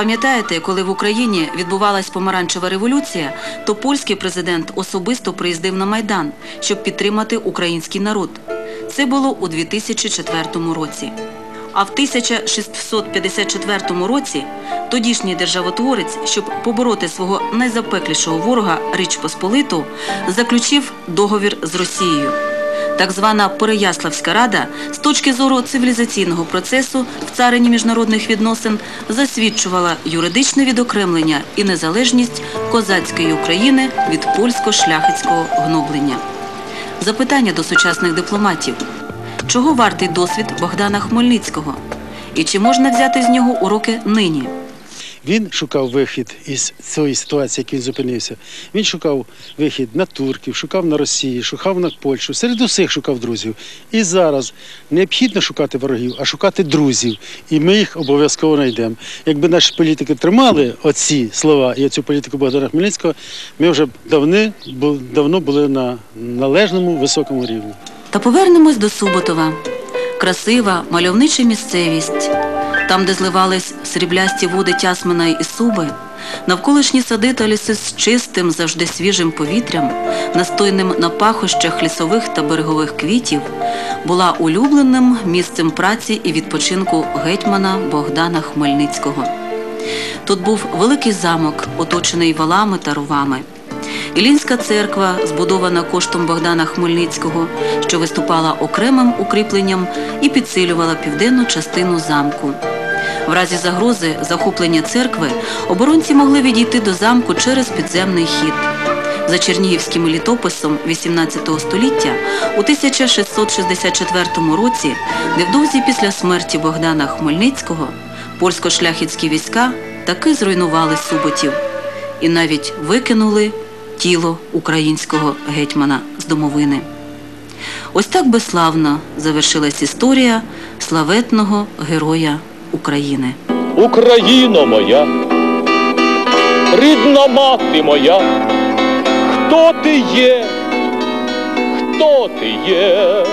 Пам'ятаєте, коли в Україні відбувалась помаранчева революція, то польський президент особисто приїздив на Майдан, щоб підтримати український народ. Це було у 2004 році. А в 1654 році тодішній державотворець, щоб побороти свого найзапеклішого ворога Річ Посполиту, заключив договір з Росією. Так звана Переяславська рада з точки зору цивілізаційного процесу в царині міжнародних відносин засвідчувала юридичне відокремлення і незалежність козацької України від польсько-шляхетського гноблення. Запитання до сучасних дипломатів. Чого вартий досвід Богдана Хмельницького? І чи можна взяти з нього уроки нині? Він шукав вихід із цієї ситуації, як він зупинився. Він шукав вихід на турків, шукав на Росії, шукав на Польщу. Серед усіх шукав друзів. І зараз необхідно шукати ворогів, а шукати друзів. І ми їх обов'язково знайдемо. Якби наші політики тримали оці слова і оцю політику Богдана Хмельницького, ми вже давни, давно були на належному високому рівні. Та повернемось до Суботова. Красива, мальовнича місцевість. Там, де зливались сріблясті води Тясмина і Суби, навколишні сади та ліси з чистим, завжди свіжим повітрям, настойним на пахощах лісових та берегових квітів, була улюбленим місцем праці і відпочинку гетьмана Богдана Хмельницького. Тут був великий замок, оточений валами та ровами. Ілінська церква, збудована коштом Богдана Хмельницького, що виступала окремим укріпленням і підсилювала південну частину замку. В разі загрози захоплення церкви оборонці могли відійти до замку через підземний хід. За чернігівським літописом XVIII століття у 1664 році, невдовзі після смерті Богдана Хмельницького, польсько-шляхетські війська таки зруйнували Суботів і навіть викинули тіло українського гетьмана з домовини. Ось так безславно завершилась історія славетного героя України. Україно моя, рідна мати моя, хто ти є, хто ти є?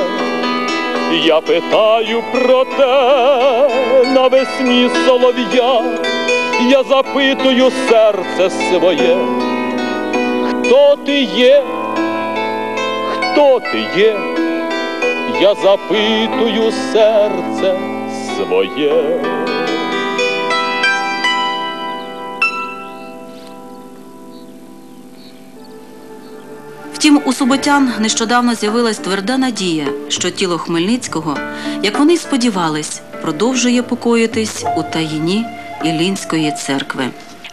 Я питаю про те на весні солов'я, я запитую серце своє, хто ти є, хто ти є? Я запитую серце своє. Втім, у суботян нещодавно з'явилась тверда надія, що тіло Хмельницького, як вони й сподівались, продовжує покоїтись у таїні Ілінської церкви.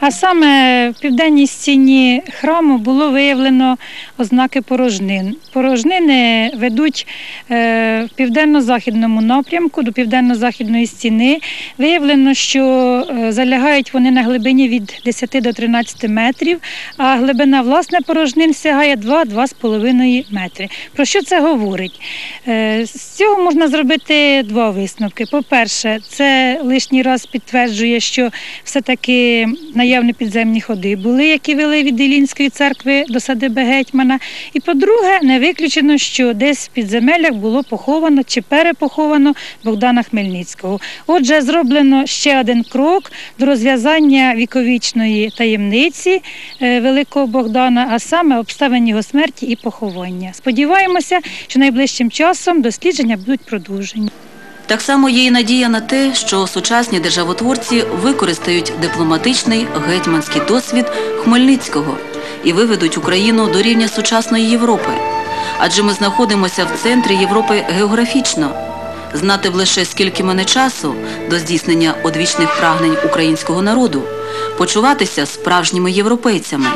А саме в південній стіні храму було виявлено ознаки порожнин. Порожнини ведуть е, в південно-західному напрямку до південно-західної стіни. Виявлено, що е, залягають вони на глибині від 10 до 13 метрів, а глибина власне порожнин сягає 2-2,5 метри. Про що це говорить? Е, З цього можна зробити два висновки. По-перше, це лишній раз підтверджує, що все-таки наявні підземні ходи були, які вели від Ілінської церкви до садиби гетьмана. І по-друге, не виключено, що десь в підземеллях було поховано чи перепоховано Богдана Хмельницького. Отже, зроблено ще один крок до розв'язання віковічної таємниці е, великого Богдана, а саме обставин його смерті і поховання. Сподіваємося, що найближчим часом дослідження будуть продовжені. Так само є і надія на те, що сучасні державотворці використають дипломатичний гетьманський досвід Хмельницького і виведуть Україну до рівня сучасної Європи. Адже ми знаходимося в центрі Європи географічно. Знати б лише скільки мене часу до здійснення одвічних прагнень українського народу, почуватися справжніми європейцями.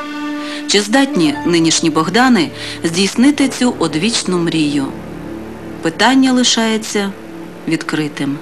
Чи здатні нинішні Богдани здійснити цю одвічну мрію? Питання лишається відкритим.